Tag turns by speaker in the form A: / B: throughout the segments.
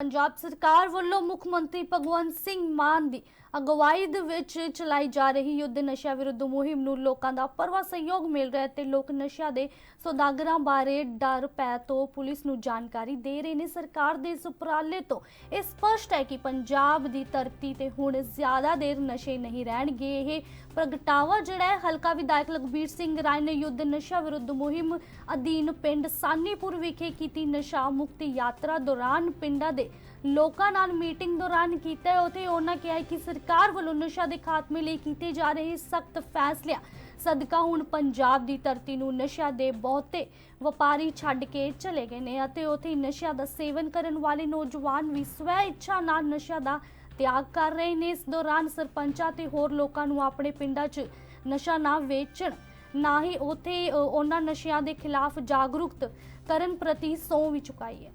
A: ਪੰਜਾਬ ਸਰਕਾਰ ਵੱਲੋਂ ਮੁੱਖ ਮੰਤਰੀ ਭਗਵੰਤ ਸਿੰਘ ਮਾਨ ਦੀ ਅਗਵਾਈ ਦੇ ਵਿੱਚ ਚਲਾਈ ਜਾ ਰਹੀ ਯੁੱਧ ਨਸ਼ਾ ਵਿਰੁੱਧ ਮੁਹਿੰਮ ਨੂੰ ਲੋਕਾਂ ਦਾ ਪਰਵਾ ਸਹਿਯੋਗ ਮਿਲ ਰਿਹਾ ਹੈ ਤੇ ਲੋਕ ਨਸ਼ਾ ਦੇ ਸੌਦਾਗਰਾਂ ਬਾਰੇ ਡਰ ਪੈ ਤੋਂ ਪੁਲਿਸ ਨੂੰ ਜਾਣਕਾਰੀ ਦੇ ਰਹੇ ਨੇ। ਸਰਕਾਰ ਦੇ ਇਸ ਉਪਰਾਲੇ ਤੋਂ ਇਹ ਸਪਸ਼ਟ ਹੈ ਕਿ ਪੰਜਾਬ ਦੀ ਧਰਤੀ ਤੇ ਹੁਣ ਜ਼ਿਆਦਾ ਦੇਰ ਨਸ਼ੇ ਨਹੀਂ ਰਹਿਣਗੇ। ਇਹ ਪ੍ਰਗਟਾਵਾ ਜਿਹੜਾ ਹੈ, ਹਲਕਾ ਵਿਧਾਇਕ ਲਖਬੀਰ ਸਿੰਘ ਰਾਏ ਨੇ ਯੁੱਧ ਨਸ਼ਾ ਵਿਰੁੱਧ ਮੁਹਿੰਮ ਅਧੀਨ ਪਿੰਡ ਸਾਨੀਪੁਰ ਵਿਖੇ ਕੀਤੀ ਨਸ਼ਾ ਮੁਕਤੀ ਯਾਤਰਾ ਦੌਰਾਨ ਪਿੰਡਾਂ ਦੇ ਲੋਕਾਂ ਨਾਲ ਮੀਟਿੰਗ ਦੌਰਾਨ ਕੀਤਾ ਹੈ। ਉਥੇ ਉਹਨਾਂ ਕਿਹਾ ਕਿ ਸਰਕਾਰ ਵੱਲੋਂ ਨਸ਼ਾ ਦੇ ਖਾਤਮੇ ਲਈ ਕੀਤੇ ਜਾ ਰਹੇ ਸਖਤ ਫੈਸਲਿਆਂ ਸਦਕਾ ਹੁਣ ਪੰਜਾਬ ਦੀ ਧਰਤੀ ਨੂੰ ਨਸ਼ਾ ਦੇ ਬਹੁਤੇ ਵਪਾਰੀ ਛੱਡ ਕੇ ਚਲੇ ਗਏ ਨੇ ਅਤੇ ਉਥੇ ਨਸ਼ਾ ਦਾ ਸੇਵਨ ਕਰਨ ਵਾਲੇ ਨੌਜਵਾਨ ਵੀ ਸਵੈ ਇੱਛਾ ਨਾਲ ਨਸ਼ਾ ਦਾ ਤਿਆਗ ਕਰ ਰਹੇ ਨੇ। ਇਸ ਦੌਰਾਨ ਸਰਪੰਚਾਂ ਤੇ ਹੋਰ ਲੋਕਾਂ ਨੂੰ ਆਪਣੇ ਪਿੰਡਾਂ 'ਚ ਨਸ਼ਾ ਨਾ ਵੇਚਣ, ਨਾ ਹੀ ਉਥੇ ਉਹਨਾਂ ਨਸ਼ਿਆਂ ਦੇ ਖਿਲਾਫ ਜਾਗਰੂਕਤ ਕਰਨ ਪ੍ਰਤੀ ਸਹੁੰ ਵੀ ਚੁਕਾਈ ਹੈ।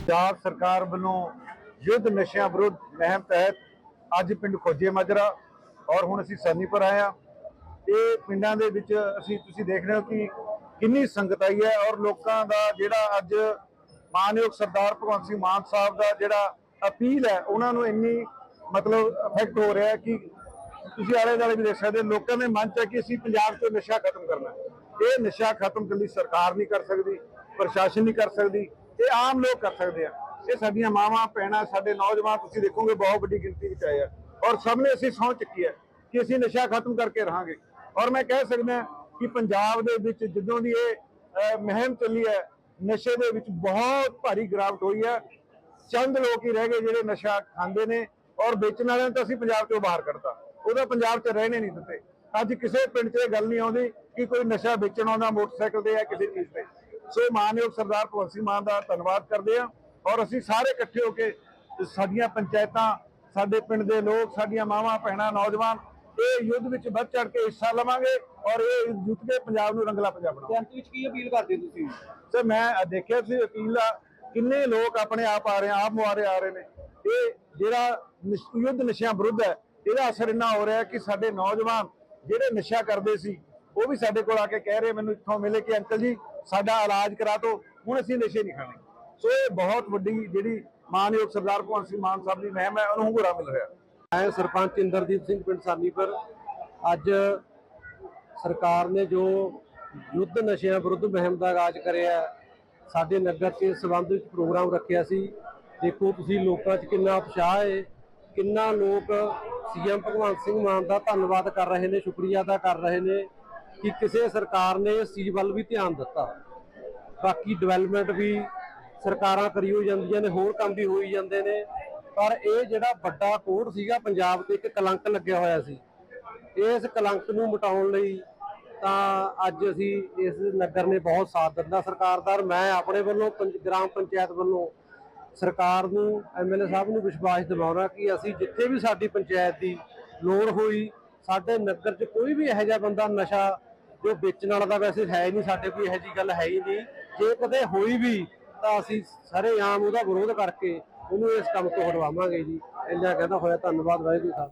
B: ਪੰਜਾਬ ਸਰਕਾਰ ਵੱਲੋਂ ਯੁੱਧ ਨਸ਼ਿਆਂ ਵਿਰੁੱਧ ਮਹਿਮ ਤਹਿਤ ਅੱਜ ਪਿੰਡ ਖੋਜੇ ਮਾਜਰਾ ਔਰ ਹੁਣ ਅਸੀਂ ਸਰਨੀਪੁਰ ਆਏ ਆ ਇਹ ਪਿੰਡਾਂ ਦੇ ਵਿੱਚ ਅਸੀਂ ਤੁਸੀਂ ਦੇਖ ਰਹੇ ਹੋ ਕਿ ਕਿੰਨੀ ਸੰਗਤ ਆਈ ਹੈ ਔਰ ਲੋਕਾਂ ਦਾ ਜਿਹੜਾ ਅੱਜ ਮਾਨਯੋਗ ਸਰਦਾਰ ਭਗਵੰਤ ਸਿੰਘ ਮਾਨ ਸਾਹਿਬ ਦਾ ਜਿਹੜਾ ਅਪੀਲ ਹੈ ਉਹਨਾਂ ਨੂੰ ਇੰਨੀ ਮਤਲਬ ਇਫੈਕਟ ਹੋ ਰਿਹਾ ਕਿ ਤੁਸੀਂ ਆਲੇ ਦੁਆਲੇ ਵੀ ਦੇਖ ਸਕਦੇ ਹੋ, ਲੋਕਾਂ ਦੇ ਮਨ ਚ ਹੈ ਕਿ ਅਸੀਂ ਪੰਜਾਬ ਤੋਂ ਨਸ਼ਾ ਖਤਮ ਕਰਨਾ ਇਹ ਨਸ਼ਾ ਖਤਮ ਕਰਨ ਲਈ ਸਰਕਾਰ ਨਹੀਂ ਕਰ ਸਕਦੀ ਪ੍ਰਸ਼ਾਸਨ ਨਹੀਂ ਕਰ ਸਕਦੀ ਇਹ ਆਮ ਲੋਕ ਕਰ ਸਕਦੇ ਆ। ਇਹ ਸਾਡੀਆਂ ਮਾਵਾਂ ਭੈਣਾਂ ਸਾਡੇ ਨੌਜਵਾਨ ਤੁਸੀਂ ਦੇਖੋਗੇ ਬਹੁਤ ਵੱਡੀ ਗਿਣਤੀ ਵਿੱਚ ਆਏ ਆ। ਔਰ ਸਭ ਨੇ ਅਸੀਂ ਸਹੁੰ ਚੱਕੀ ਹੈ ਕਿ ਅਸੀਂ ਨਸ਼ਾ ਖਤਮ ਕਰਕੇ ਰਹਾਂਗੇ। ਔਰ ਮੈਂ ਕਹਿ ਸਕਦਾ ਕਿ ਪੰਜਾਬ ਦੇ ਵਿੱਚ ਜਦੋਂ ਦੀ ਇਹ ਅਹ, ਮੁਹਿੰਮ ਚੱਲੀ ਹੈ ਨਸ਼ੇ ਦੇ ਵਿੱਚ ਬਹੁਤ ਭਾਰੀ ਗਿਰਾਵਟ ਹੋਈ ਹੈ। ਚੰਦ ਲੋਕ ਹੀ ਰਹਿ ਗਏ ਜਿਹੜੇ ਨਸ਼ਾ ਖਾਂਦੇ ਨੇ ਔਰ ਵੇਚਣ ਵਾਲਿਆਂ ਨੂੰ ਤਾਂ ਅਸੀਂ ਪੰਜਾਬ ਤੋਂ ਬਾਹਰ ਕੱਢਤਾ। ਉਹਦਾ ਪੰਜਾਬ 'ਚ ਰਹਿਣੇ ਨਹੀਂ ਦਿੱਤੇ। ਅੱਜ ਕਿਸੇ ਪਿੰਡ 'ਚ ਇਹ ਗੱਲ ਨਹੀਂ ਆਉਂਦੀ ਕਿ ਕੋਈ ਨਸ਼ਾ ਵੇਚਣ ਆਉਂਦਾ ਮੋਟਰਸਾਈਕਲ ਤੇ ਜਾਂ ਕਿਸੇ ਚੀਜ਼ ਤੇ। ਸੋ ਮਾਨਯੋਗ ਸਰਦਾਰ ਭਗਵੰਤ ਸਿੰਘ ਮਾਨ ਦਾ ਧੰਨਵਾਦ ਕਰਦੇ ਹਾਂ ਔਰ ਅਸੀਂ ਸਾਰੇ ਇਕੱਠੇ ਹੋ ਕੇ ਸਾਡੀਆਂ ਪੰਚਾਇਤਾਂ ਸਾਡੇ ਪਿੰਡ ਦੇ ਲੋਕ ਸਾਡੀਆਂ ਮਾਵਾਂ ਭੈਣਾਂ ਨੌਜਵਾਨ ਇਹ ਯੁੱਧ ਵਿੱਚ ਵੱਧ ਚੜ ਕੇ ਹਿੱਸਾ ਲਵਾਂਗੇ ਔਰ ਇਹ ਜਿੱਤ ਕੇ ਪੰਜਾਬ ਨੂੰ ਰੰਗਲਾ ਪੰਜਾਬ ਬਣਾਵਾਂਗੇ।
C: ਅੰਤ ਵਿੱਚ ਕੀ ਅਪੀਲ ਕਰਦੇ ਤੁਸੀਂ?
B: ਸਰ ਮੈਂ ਦੇਖਿਆ ਸੀ ਵਕੀਲ ਆ ਕਿੰਨੇ ਲੋਕ ਆਪਣੇ ਆਪ ਆ ਰਹੇ ਆ ਆਪ ਮੁਆਰੇ ਆ ਰਹੇ ਨੇ। ਇਹ ਜਿਹੜਾ ਯੁੱਧ ਨਸ਼ਿਆਂ ਵਿਰੁੱਧ ਹੈ ਇਹਦਾ ਅਸਰ ਇੰਨਾ ਹੋ ਰਿਹਾ ਕਿ ਸਾਡੇ ਨੌਜਵਾਨ ਜਿਹੜੇ ਨਸ਼ਾ ਕਰਦੇ ਸੀ ਉਹ ਵੀ ਸਾਡੇ ਕੋਲ ਆ ਕੇ ਕਹਿ ਰਹੇ ਮੈਨੂੰ ਇੱਥੋਂ ਮਿਲੇ ਕਿ ਅੰਕਲ ਜੀ, ਸਾਡਾ ਇਲਾਜ ਕਰਾ ਦਿਓ। ਹੁਣ ਅਸੀਂ ਨਸ਼ੇ ਨਹੀਂ ਖਾਣੇ। ਸੋ ਇਹ ਬਹੁਤ ਵੱਡੀ ਜਿਹੜੀ ਮਾਨਯੋਗ ਸਰਦਾਰ ਭਗਵੰਤ ਸਿੰਘ ਮਾਨ ਸਾਹਿਬ ਦੀ ਮਹਿਮ ਹੈ, ਉਹਨੂੰ ਹੁੰਗੂਰਾ ਮਿਲ ਰਿਹਾ।
C: ਮੈਂ ਸਰਪੰਚ ਇੰਦਰਦੀਪ ਸਿੰਘ ਪਿੰਡ ਸਾਨੀਪੁਰ ਅੱਜ ਸਰਕਾਰ ਨੇ ਜੋ ਯੁੱਧ ਨਸ਼ਿਆਂ ਵਿਰੁੱਧ ਮੁਹਿੰਮ ਦਾ ਆਗਾਜ਼ ਕਰਿਆ, ਸਾਡੇ ਨਗਰ 'ਚ ਇਸ ਸੰਬੰਧ ਵਿੱਚ ਪ੍ਰੋਗਰਾਮ ਰੱਖਿਆ ਸੀ। ਦੇਖੋ ਤੁਸੀਂ ਲੋਕਾਂ 'ਚ ਕਿੰਨਾ ਉਤਸ਼ਾਹ ਹੈ, ਕਿੰਨਾ ਲੋਕ ਸੀਐਮ ਭਗਵੰਤ ਸਿੰਘ ਮਾਨ ਦਾ ਧੰਨਵਾਦ ਕਰ ਰਹੇ ਨੇ, ਸ਼ੁਕਰੀਆ ਅਦਾ ਕਰ ਰਹੇ ਨੇ। ਕਿ ਕਿਸੇ ਸਰਕਾਰ ਨੇ ਇਸ ਚੀਜ਼ ਵੱਲ ਵੀ ਧਿਆਨ ਦਿੱਤਾ। ਬਾਕੀ ਡਿਵੈਲਪਮੈਂਟ ਵੀ ਸਰਕਾਰਾਂ ਕਰੀ ਹੋ ਜਾਂਦੀਆਂ ਨੇ, ਹੋਰ ਕੰਮ ਵੀ ਹੋਈ ਜਾਂਦੇ ਨੇ। ਪਰ ਇਹ ਜਿਹੜਾ ਵੱਡਾ ਕੋਡ ਸੀਗਾ ਪੰਜਾਬ ਤੇ, ਇੱਕ ਕਲੰਕ ਲੱਗਿਆ ਹੋਇਆ ਸੀ। ਇਸ ਕਲੰਕ ਨੂੰ ਮਿਟਾਉਣ ਲਈ ਤਾਂ ਅੱਜ ਅਸੀਂ ਇਸ ਨਗਰ ਨੇ ਬਹੁਤ ਸਾਥ ਦਿੱਤਾ। ਸਰਕਾਰ ਦਾ ਔਰ ਮੈਂ ਆਪਣੇ ਵੱਲੋਂ, ਪੰਚ- ਗ੍ਰਾਮ ਪੰਚਾਇਤ ਵੱਲੋਂ ਸਰਕਾਰ ਨੂੰ ਐਮਐਲਏ ਸਾਹਿਬ ਨੂੰ ਵਿਸ਼ਵਾਸ ਦਿਵਾਉਣਾ ਕਿ ਅਸੀਂ ਜਿੱਥੇ ਵੀ ਸਾਡੀ ਪੰਚਾਇਤ ਦੀ ਲੋੜ ਹੋਈ, ਸਾਡੇ ਨਗਰ 'ਚ ਕੋਈ ਵੀ ਇਹੋ ਜਿਹਾ ਬੰਦਾ ਨਸ਼ਾ ਜੋ ਵੇਚਣ ਵਾਲਾ ਤਾਂ ਵੈਸੇ ਹੈ ਹੀ ਨਹੀਂ ਸਾਡੇ ਕੋਈ ਇਹੋ ਜਿਹੀ ਗੱਲ ਹੈ ਹੀ ਨਹੀਂ। ਜੇ ਕਦੇ ਹੋਈ ਵੀ ਤਾਂ ਅਸੀਂ ਸਾਰੇ ਆਮ ਉਹਦਾ ਵਿਰੋਧ ਕਰਕੇ ਉਹਨੂੰ ਇਸ ਕੰਮ ਤੋਂ ਹਟਵਾਵਾਂਗੇ ਜੀ। ਇੰਨਾ ਕਹਿੰਦਾ ਹੋਇਆ ਧੰਨਵਾਦ ਵਾਹਿਗੁਰੂ ਸਾਹਿਬ